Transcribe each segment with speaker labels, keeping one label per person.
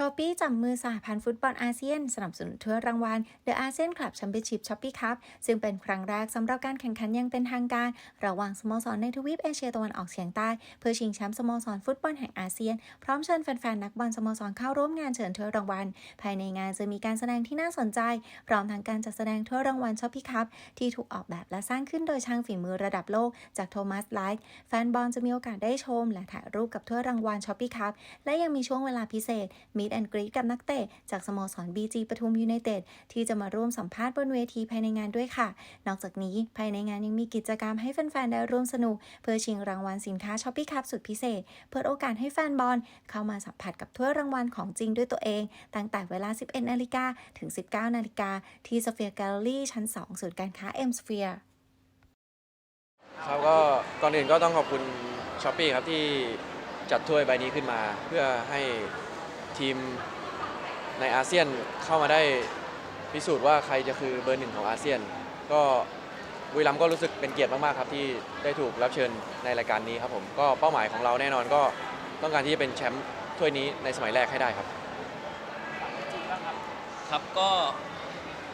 Speaker 1: ชอปปี้จับมือสหพันธ์ฟุตบอลอาเซียน สนับสนุนถ้วยรางวัล The ASEAN Club Championship Shopee Cup ซึ่งเป็นครั้งแรกสำหรับการแข่งขันยังเป็นทางการ ระหว่างสโมสรในทวีปเอเชียตะวันออกเฉียงใต้ เพื่อชิงแชมป์สโมสรฟุตบอลแห่งอาเซียน พร้อมเชิญแฟนๆ นักบอลสโมสรเข้าร่วมงานเชิญถ้วยรางวัล ภายในงานจะมีการแสดงที่น่าสนใจ พร้อมทั้งการจัดแสดงถ้วยรางวัลช้อปปี้คัพที่ถูกออกแบบและสร้างขึ้นโดยช่างฝีมือระดับโลกจากโทมัสไลท์แฟนบอลจะมีโอกาสได้ชม และถ่ายรูปกับถ้วยรางวัลช้อปปี้คัพและยังมีช่วงเวลาพิเศษมี Meet and Greet กับนักเตะจากสโมสร BG ปทุมยูไนเต็ดที่จะมาร่วมสัมภาษณ์บนเวทีภายในงานด้วยค่ะ นอกจากนี้ภายในงานยังมีกิจกรรมให้แฟนๆได้ร่วมสนุก เพื่อชิงรางวัลสินค้าช้อปปี้คัพสุดพิเศษ เปิดโอกาสให้แฟนบอลเข้ามาสัมผัสกับถ้วยรางวัลของจริงด้วยตัวเอง ตั้งแต่เวลา 11 นาฬิกาถึง 19 นาฬิกาที่ Sphere Gallery ชั้น 2 ศูนย์การค้า M Sphere
Speaker 2: ครับก็ก่อนอื่นก็ต้องขอบคุณช้อปปี้ครับที่จัดถ้วยใบนี้ขึ้นมา เพื่อให้ ทีมในอาเซียนเข้ามาได้พิสูจน์ว่าใครจะคือเบอร์หนึ่งของอาเซียน ก็บุรีรัมย์ก็รู้สึกเป็นเกียรติมากๆครับที่ได้ถูกรับเชิญในรายการนี้ครับผมก็เป้าหมายของเราแน่นอนก็ต้องการที่จะเป็นแชมป์ถ้วยนี้ในสมัยแรกให้ได้ครับ
Speaker 3: ครับก็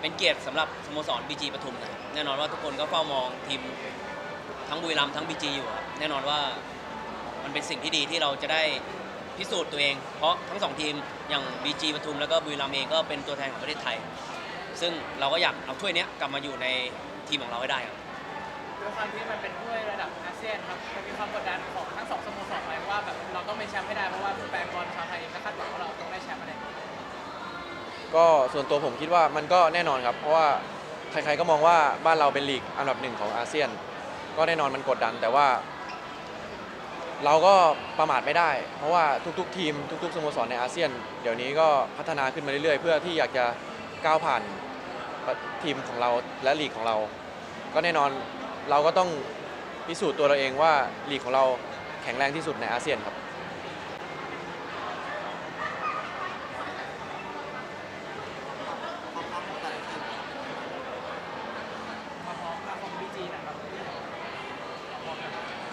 Speaker 3: เป็นเกียรติสำหรับสโมสร BG ปทุมนะครับแน่นอนว่าทุกคนก็เฝ้ามองทีมทั้งบุรีรัมย์ทั้ง BG อยู่ครับแน่นอนว่ามันเป็นสิ่งที่ดีที่เราจะได้ พิสูจน์ตัวเอง เพราะทั้งสองทีมอย่าง BG ปทุมแล้วก็บุรีรัมย์เองก็เป็นตัวแทนของประเทศไทย ซึ่งเราก็อยากเอาถ้วยเนี้ยกลับมาอยู่ในทีมของเราให้ได้ครับ
Speaker 4: ด้วยความที่มันเป็นถ้วยระดับอาเซียนครับมันมีความกดดันของทั้งสองสโมสรไหมว่าแบบเราต้องเป็นแชมป์ให้ได้เพราะว่าแฟนบอลชาวไทยเองก็คาดหวังว่าเราต้องได้แชมป์อะไร
Speaker 2: ก็ส่วนตัวผมคิดว่ามันก็แน่นอนครับ เพราะว่าใครๆก็มองว่าบ้านเราเป็นลีกอันดับหนึ่งของอาเซียน ก็แน่นอนมันกดดัน แต่ว่า เราก็ประมาทไม่ได้ เพราะว่าทุกๆ ทีมทุกๆสโมสรในอาเซียน เดี๋ยวนี้ก็พัฒนาขึ้นมาเรื่อยๆ เพื่อที่อยากจะก้าวผ่านทีมของเราและลีกของเรา ก็แน่นอนเราก็ต้องพิสูจน์ตัวเราเองว่าลีกของเราแข็งแรงที่สุดในอาเซียนครับ
Speaker 4: มาพร้อมกับของบีจีนะครับ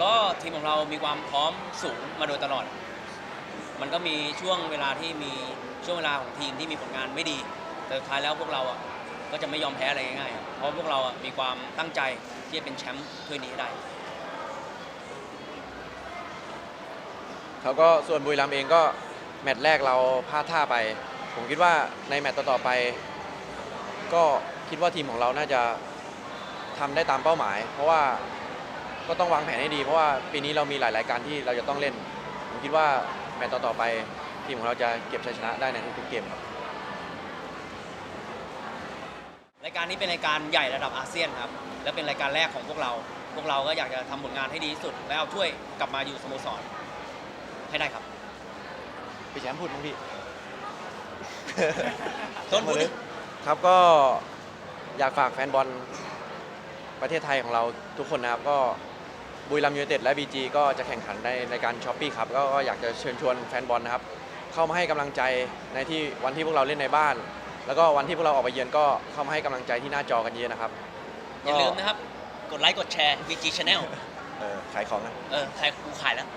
Speaker 3: ก็ทีมของเรามีความพร้อมสูงมาโดยตลอด มันก็มีช่วงเวลาที่มีช่วงเวลาของทีมที่มีผลงานไม่ดี แต่สุดท้ายแล้วพวกเราอะก็จะไม่ยอมแพ้อะไรง่ายๆ เพราะพวกเราอะมีความตั้งใจที่จะเป็นแชมป์ถ้วยนี้ให้ได้
Speaker 2: เขาก็ส่วนบุรีรัมย์เองก็แมตช์แรกเราพลาดท่าไป ผมคิดว่าในแมตช์ต่อๆไป ก็คิดว่าทีมของเราน่าจะทำได้ตามเป้าหมาย เพราะว่า ก็ต้องวางแผนให้ดีเพราะว่าปีนี้เรามีหลายรายการที่เราจะต้องเล่น ผมคิดว่าแมตช์ต่อๆไปทีมของเราจะเก็บชัยชนะได้ในทุกๆเกมครับ
Speaker 3: รายการนี้เป็นรายการใหญ่ระดับอาเซียนครับ และเป็นรายการแรกของพวกเรา พวกเราก็อยากจะทำผลงานให้ดีที่สุด และเอาถ้วยกลับมาอยู่สโมสรให้ได้ครับ
Speaker 2: พี่แชมป์พูดมั้งพี่
Speaker 3: ต้นพูดดิ
Speaker 2: ครับก็อยากฝากแฟนบอลประเทศไทยของเราทุกคนนะครับก็ บุรีรัมย์ยูไนเต็ดและ BG ก็จะแข่งขันในในการช้อปปี้ครับก็ก็อยากจะเชิญชวนแฟนบอลนะครับ เข้ามาให้กำลังใจในที่วันที่พวกเราเล่นในบ้าน แล้วก็วันที่พวกเราออกไปเยือนก็เข้ามาให้กำลังใจที่หน้าจอกันเยอะนะครับ
Speaker 3: อย่าลืมนะครับ กดไลค์กดแชร์ VG Channel
Speaker 2: เออขายของนะ
Speaker 3: เออใครกูขายแล้ว